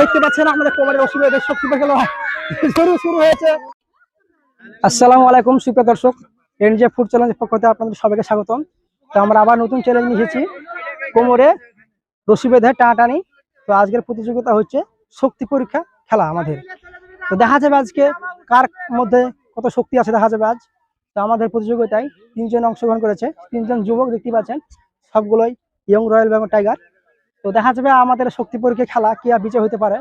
দেখতে পাচ্ছেন আমাদের কোমরের অসুবিধা শক্তি গেল শুরু শুরু হয়েছে। আসসালামু আলাইকুম, সুপ্রিয় দর্শক। এনজে ফুড চ্যালেঞ্জের পক্ষ থেকে আপনাদের সবাইকে স্বাগতম। তো আমরা আবার নতুন চ্যালেঞ্জ এসেছি। কোমরে রশি বেঁধে টানাটানি। তো আজকের প্রতিযোগিতা হচ্ছে শক্তি পরীক্ষা খেলা আমাদের। তো দেখা যাবে আজকে কার মধ্যে কত শক্তি আছে দেখা যাবে আজ। তো আমাদের প্রতিযোগিতায় তিনজন অংশগ্রহণ করেছে। তিনজন যুবক দেখতে পাচ্ছেন। সবগুলোই ইয়ং রয়্যাল বেঙ্গল টাইগার তো দেখা যাবে আমাদের শক্তি পরীক্ষা খেলা কি আর বিজয় হতে পারে।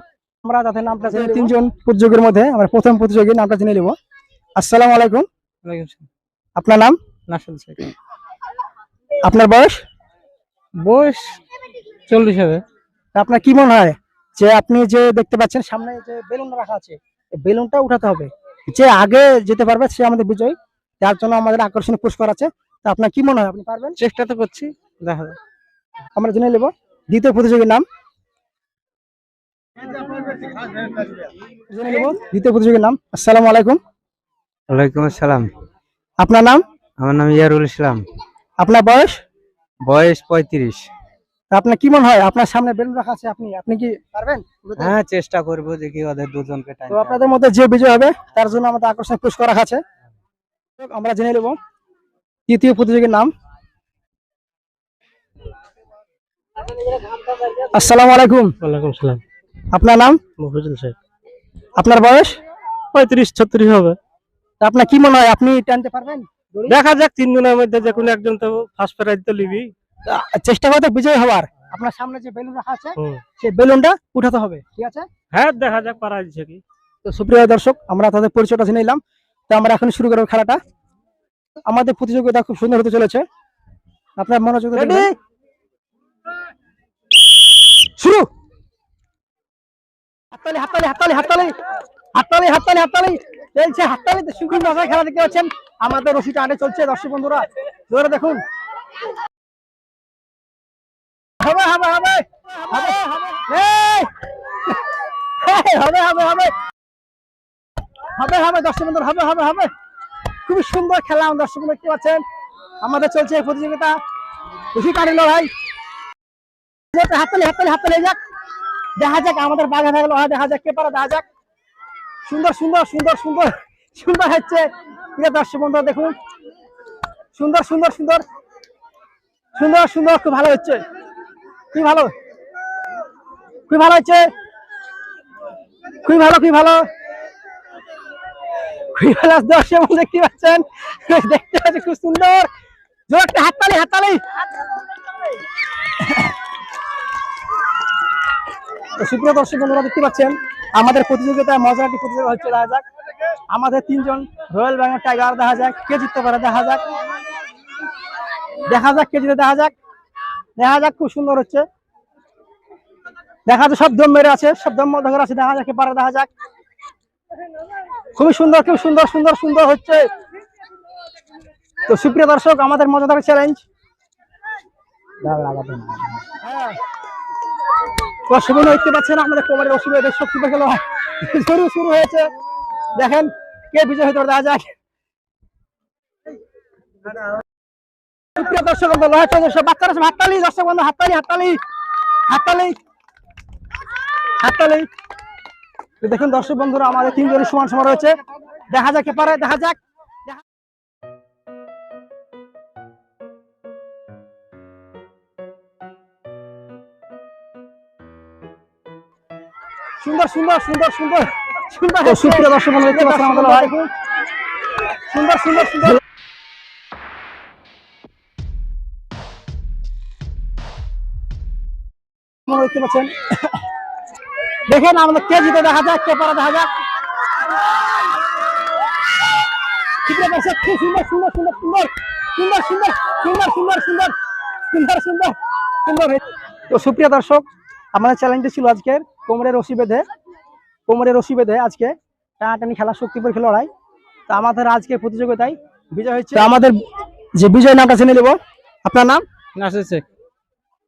আমরা তাদের নামটা জেনে তিনজন প্রতিযোগীর মধ্যে আমরা প্রথম প্রতিযোগীর নামটা জেনে নেব। আসসালামু আলাইকুম। আপনার নাম? আপনার বয়স? বয়স চল্লিশ হবে। তা আপনার কি মনে হয় যে আপনি যে দেখতে পাচ্ছেন সামনে যে বেলুন রাখা আছে বেলুনটা উঠাতে হবে। যে আগে যেতে পারবে সে আমাদের বিজয় যার জন্য আমাদের আকর্ষণীয় পুরস্কার আছে। তা আপনার কি মনে হয় আপনি পারবেন? চেষ্টা তো করছি দেখা যাক। আমরা জেনে নেব। দ্বিতীয় প্রতিযোগীর নাম? দ্বিতীয় প্রতিযোগীর নাম? আসসালামু আলাইকুম। ওয়ালাইকুম আসসালাম। আপনার নাম? আমার নাম ইয়ারুল ইসলাম। আপনার বয়স? বয়স পঁয়ত্রিশ। তা আপনার কি মনে হয়? আপনার সামনে বেলুন রাখা আছে আপনি আপনি কি পারবেন? হ্যাঁ চেষ্টা করব দেখি ওদের দুজনকে তো আপনাদের মধ্যে যে বিজয় হবে তার জন্য আমাদের আকর্ষণ পুরস্কার রাখা আছে। আমরা জেনে নেব। তৃতীয় প্রতিযোগীর নাম? আসসালামু আলাইকুম। ওয়ালাইকুম সালাম আপনার নাম? মফিজুল সাহেব। আপনার বয়স? পঁয়ত্রিশ ছত্রিশ হবে। আপনার কি মনে হয় আপনি টানতে পারবেন? দেখা যাক তিনজনের মধ্যে যে কোনো একজন তো ফার্স্ট প্রাইজ তো লিবি চেষ্টা করতে বিজয় হওয়ার। আপনার সামনে যে বেলুন রাখা আছে সেই বেলুনটা উঠাতে হবে ঠিক আছে? হ্যাঁ দেখা যাক পারা যাচ্ছে কি। তো সুপ্রিয় দর্শক আমরা তাদের পরিচয়টা জেনে নিলাম। তো আমরা এখন শুরু করব খেলাটা। আমাদের প্রতিযোগিতা খুব সুন্দর হতে চলেছে। আপনার মনোযোগ। শুরু। হাততালি হাততালি হাততালি হাততালি। হাততালি হাততালি হাততালি। চলছে খেলা দেখতে পাচ্ছেন। আমাদের রশিটা চলছে, দর্শক বন্ধুরা। ধরে দেখুন। হবে হবে হবে। হবে হবে হবে। হবে হবে হবে। দর্শক বন্ধুরা, হবে হবে হবে। খুবই সুন্দর খেলা দর্শক বন্ধু দেখতে পাচ্ছেন। আমাদের চলছে প্রতিযোগিতা। খুশি কাটিল ভাই। যাক দেখা যাক, আমাদের হ্যাঁ দেখা যাক, কে দেখা যাক। সুন্দর সুন্দর সুন্দর সুন্দর সুন্দর হচ্ছে। দর্শক দেখুন। সুন্দর সুন্দর সুন্দর। সুন্দর সুন্দর, খুব ভালো হচ্ছে। ভালো। খুবই ভালো খুবই ভালো ভালো। খুবই ভালো দেখতে পাচ্ছেন দেখতে খুব সুন্দর। জোর একটা হাততালি হাততালি। সুপ্রিয় দর্শক বন্ধুরা, দেখতে পাচ্ছেন, আমাদের প্রতিযোগিতায় মজার একটি প্রতিযোগিতা হচ্ছে দেখা যাক। আমাদের তিনজন রয়্যাল বেঙ্গল টাইগার দেখা যাক, কে জিততে পারে দেখা যাক। দেখা যাক কে জিতে, দেখা যাক। দেখা যাক, খুব সুন্দর হচ্ছে। দেখা যাক, সব দম মেরে আছে, সব দম মধ্যে আছে, দেখা যাক পারে, দেখা যাক। খুবই সুন্দর, খুব সুন্দর সুন্দর সুন্দর হচ্ছে। তো সুপ্রিয় দর্শক, আমাদের মজাদার চ্যালেঞ্জ বন্ধু দেখতে পাচ্ছেন আমাদের কোমরের অসুবিধা শক্তি গেল। শুরু শুরু হয়েছে। দেখেন কে বিজয় হতে দেখা যাক। দর্শক বন্ধু বাচ্চারা দর্শক বন্ধু, হাততালি হাততালি দেখুন দর্শক বন্ধুরা, আমাদের তিনজনের সমান সমান রয়েছে। দেখা যাক কে পারে দেখা যাক। সুন্দর সুন্দর সুন্দর সুন্দর সুন্দর সুপ্রিয় দর্শক বন্ধু দেখতে পাচ্ছেন আমাদের লড়াই সুন্দর সুন্দর সুন্দর দেখতে পাচ্ছেন দেখেন আমাদের কে জিতে দেখা যাক কে পারা দেখা যাক সুন্দর সুন্দর সুন্দর সুন্দর সুন্দর সুন্দর সুন্দর সুন্দর সুন্দর সুন্দর সুন্দর সুন্দর। তো সুপ্রিয় দর্শক আমাদের চ্যালেঞ্জটা ছিল আজকের কোমরের রশি বেঁধে কোমরে রশি বেঁধে আজকে টানাটানি খেলা শক্তি পরীক্ষা লড়াই। তো আমাদের আজকে প্রতিযোগিতায় বিজয় হচ্ছে আমাদের যে বিজয় নামটা জেনে নেব। আপনার নাম? নাসির শেখ।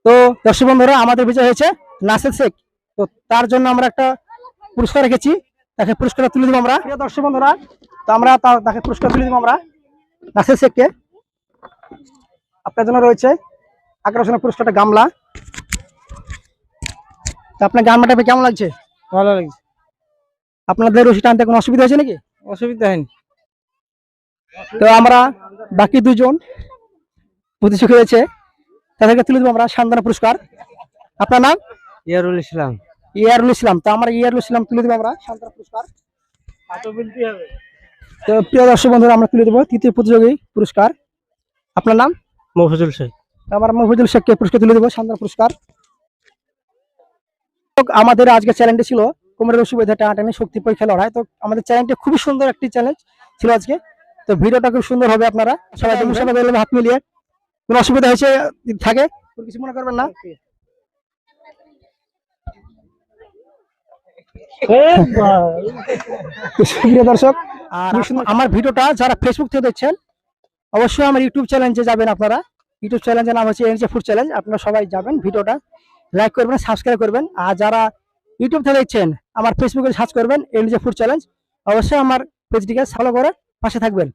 তো দর্শক বন্ধুরা আমাদের বিজয় হয়েছে নাসির শেখ। তো তার জন্য আমরা একটা পুরস্কার রেখেছি। তাকে পুরস্কার তুলে দেবো আমরা। প্রিয় দর্শক বন্ধুরা তো আমরা তা- তাকে পুরস্কার তুলে দেবো আমরা। নাসির শেখকে। আপনার জন্য রয়েছে আকর্ষণীয় পুরস্কারটা গামলা। তো আপনার গামলাটা পেয়ে কেমন লাগছে? ভালো লাগছে। আপনাদের রশি টানতে কোনো অসুবিধা হয়েছে নাকি? অসুবিধা হয়নি। তো আমরা বাকি দুজন প্রতিযোগী হয়েছে। তাদেরকে তুলে দেবো আমরা সান্ত্বনা পুরস্কার। আপনার নাম? ইয়ারুল ইসলাম। ইয়ারুল ইসলাম। তো আমরা ইয়ারুল ইসলাম তুলে দেবো আমরা সান্ত্বনা পুরস্কার। তো প্রিয় দর্শক বন্ধুরা আমরা তুলে দেবো তৃতীয় প্রতিযোগী পুরস্কার। আপনার নাম? মফজুল শেখ। আমরা মহিদুল শেখকে পুরস্কার তুলে দেবো সান্ত্বনা পুরস্কার। আমাদের আজকে চ্যালেঞ্জটি ছিল কোমরের অসুবিধা টানাটানি শক্তি পরীক্ষা লড়াই। তো আমাদের চ্যালেঞ্জটি খুবই সুন্দর একটি চ্যালেঞ্জ ছিল আজকে। তো ভিডিওটা খুব সুন্দর হবে আপনারা। সবাই দেখুন সবাই হাত মিলিয়ে কোনো অসুবিধা হয়েছে থাকে কিছু মনে করবেন না? দর্শক আর আমার ভিডিওটা যারা ফেসবুক থেকে দেখছেন অবশ্যই আমার ইউটিউব চ্যানেলে যাবেন আপনারা। ইউটিউব চ্যানেলের নাম হচ্ছে এনজে ফুড চ্যালেঞ্জ আপনারা সবাই যাবেন ভিডিওটা। লাইক করবেন সাবস্ক্রাইব করবেন। আর যারা ইউটিউব থেকে দেখছেন, আমার ফেসবুকে সার্চ করবেন এনজে ফুড চ্যালেঞ্জ অবশ্যই আমার পেজটিকে ফলো করে পাশে থাকবেন।